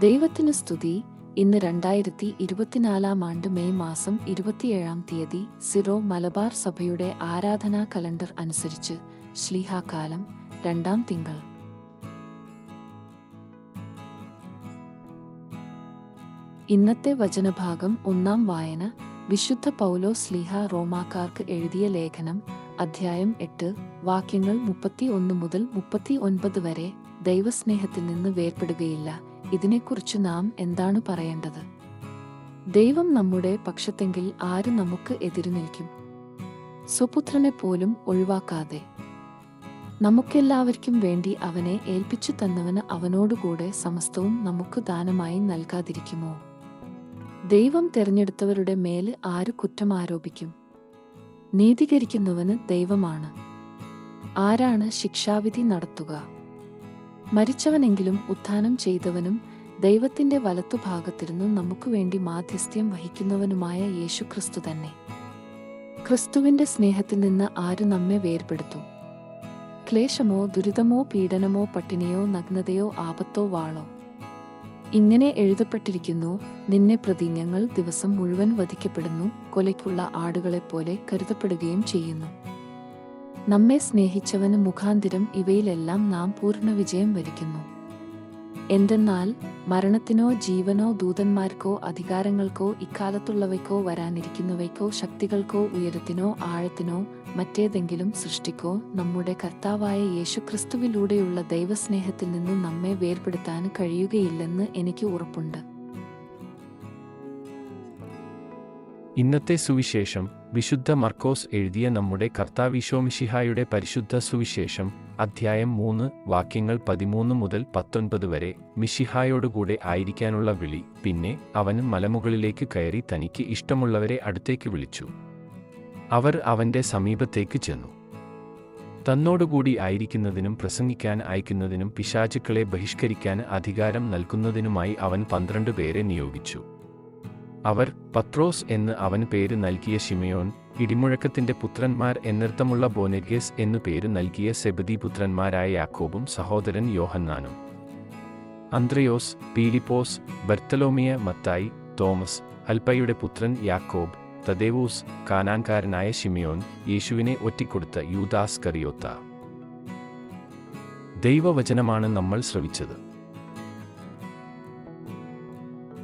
ദൈവത്തിന് സ്തുതി. ഇന്ന് രണ്ടായിരത്തി ഇരുപത്തിനാലാം ആണ്ട് മെയ് മാസം ഇരുപത്തിയേഴാം തീയതി സിറോ മലബാർ സഭയുടെ ആരാധനാ കലണ്ടർ അനുസരിച്ച് ശ്ലീഹാകാലം രണ്ടാം തിങ്കൾ. ഇന്നത്തെ വചനഭാഗം ഒന്നാം വായന. വിശുദ്ധ പൗലോ സ്ലീഹ റോമാക്കാർക്ക് എഴുതിയ ലേഖനം അധ്യായം എട്ട് വാക്യങ്ങൾ മുപ്പത്തി ഒന്ന് മുതൽ മുപ്പത്തി ഒൻപത് വരെ ദൈവസ്നേഹത്തിൽ നിന്ന് വേർപെടുകയില്ല. ഇതിനെക്കുറിച്ച് നാം എന്താണ് പറയേണ്ടത്? ദൈവം നമ്മുടെ പക്ഷത്തെങ്കിൽ ആര് നമുക്ക് എതിരു നിൽക്കും? സ്വപുത്രനെ പോലും ഒഴിവാക്കാതെ. നമുക്കെല്ലാവർക്കും വേണ്ടി അവനെ ഏൽപ്പിച്ചു തന്നവന് അവനോടുകൂടെ സമസ്തവും നമുക്ക് ദാനമായി നൽകാതിരിക്കുമോ? ദൈവം തിരഞ്ഞെടുത്തവരുടെ മേൽ ആര് കുറ്റം ആരോപിക്കും? നീതീകരിക്കുന്നവന് ദൈവമാണ്. ആരാണ് ശിക്ഷാവിധി നടത്തുക? മരിച്ചവനെങ്കിലും ഉത്ഥാനം ചെയ്തവനും ദൈവത്തിന്റെ വലത്തുഭാഗത്തിരുന്ന് നമുക്ക് വേണ്ടി മാധ്യസ്ഥ്യം വഹിക്കുന്നവനുമായ യേശുക്രിസ്തു തന്നെ. ക്രിസ്തുവിന്റെ സ്നേഹത്തിൽ നിന്ന് ആര് നമ്മെ വേർപെടുത്തും? ക്ലേശമോ ദുരിതമോ പീഡനമോ പട്ടിണിയോ നഗ്നതയോ ആപത്തോ വാളോ? ഇങ്ങനെ എഴുതപ്പെട്ടിരിക്കുന്നു നിന്നെ പ്രതി ഞങ്ങൾ ദിവസം മുഴുവൻ വധിക്കപ്പെടുന്നു കൊലയ്ക്കുള്ള ആടുകളെപ്പോലെ കരുതപ്പെടുകയും ചെയ്യുന്നു. നമ്മെ സ്നേഹിച്ചവന് മുഖാന്തിരം ഇവയിലെല്ലാം നാം പൂർണ വിജയം വരിക്കുന്നു. എന്തെന്നാൽ മരണത്തിനോ ജീവനോ ദൂതന്മാർക്കോ അധികാരങ്ങൾക്കോ ഇക്കാലത്തുള്ളവയ്ക്കോ വരാനിരിക്കുന്നവയ്ക്കോ ശക്തികൾക്കോ ഉയരത്തിനോ ആഴത്തിനോ മറ്റേതെങ്കിലും സൃഷ്ടിക്കോ നമ്മുടെ കർത്താവായ യേശുക്രിസ്തുവിലൂടെയുള്ള ദൈവസ്നേഹത്തിൽ നിന്ന് നമ്മെ വേർപെടുത്താൻ കഴിയുകയില്ലെന്ന് എനിക്ക് ഉറപ്പുണ്ട്. ഇന്നത്തെ സുവിശേഷം വിശുദ്ധ മർക്കോസ് എഴുതിയ നമ്മുടെ കർത്താവിശോമിഷിഹായുടെ പരിശുദ്ധ സുവിശേഷം അധ്യായം മൂന്ന് വാക്യങ്ങൾ പതിമൂന്ന് മുതൽ പത്തൊൻപത് വരെ മിഷിഹായോടുകൂടെ ആയിരിക്കാനുള്ള വിളി. പിന്നെ അവനും മലമുകളിലേക്ക് കയറി തനിക്ക് ഇഷ്ടമുള്ളവരെ അടുത്തേക്ക് വിളിച്ചു. അവർ അവന്റെ സമീപത്തേക്ക് ചെന്നു. തന്നോടുകൂടി ആയിരിക്കുന്നതിനും പ്രസംഗിക്കാൻ അയക്കുന്നതിനും പിശാചുക്കളെ ബഹിഷ്കരിക്കാൻ അധികാരം നൽകുന്നതിനുമായി അവൻ പന്ത്രണ്ട് പേരെ നിയോഗിച്ചു. അവർ പത്രോസ് എന്ന് അവന് പേര് നൽകിയ ഷിമയോൻ ഇടിമുഴക്കത്തിന്റെ പുത്രന്മാർ എന്നർത്ഥമുള്ള ബോനെഗേസ് എന്നു പേര് നൽകിയ സെബദി പുത്രന്മാരായ യാക്കോബും സഹോദരൻ യോഹന്നാനും. അന്ത്രയോസ് പീലിപ്പോസ് ബർത്തലോമിയ മത്തായി തോമസ് അൽപ്പയുടെ പുത്രൻ യാക്കോബ് തദേവൂസ് കാനാൻകാരനായ ഷിമിയോൻ യേശുവിനെ ഒറ്റിക്കൊടുത്ത യൂദാസ് കറിയോത്ത ദൈവവചനമാണ് നമ്മൾ ശ്രവിച്ചത്.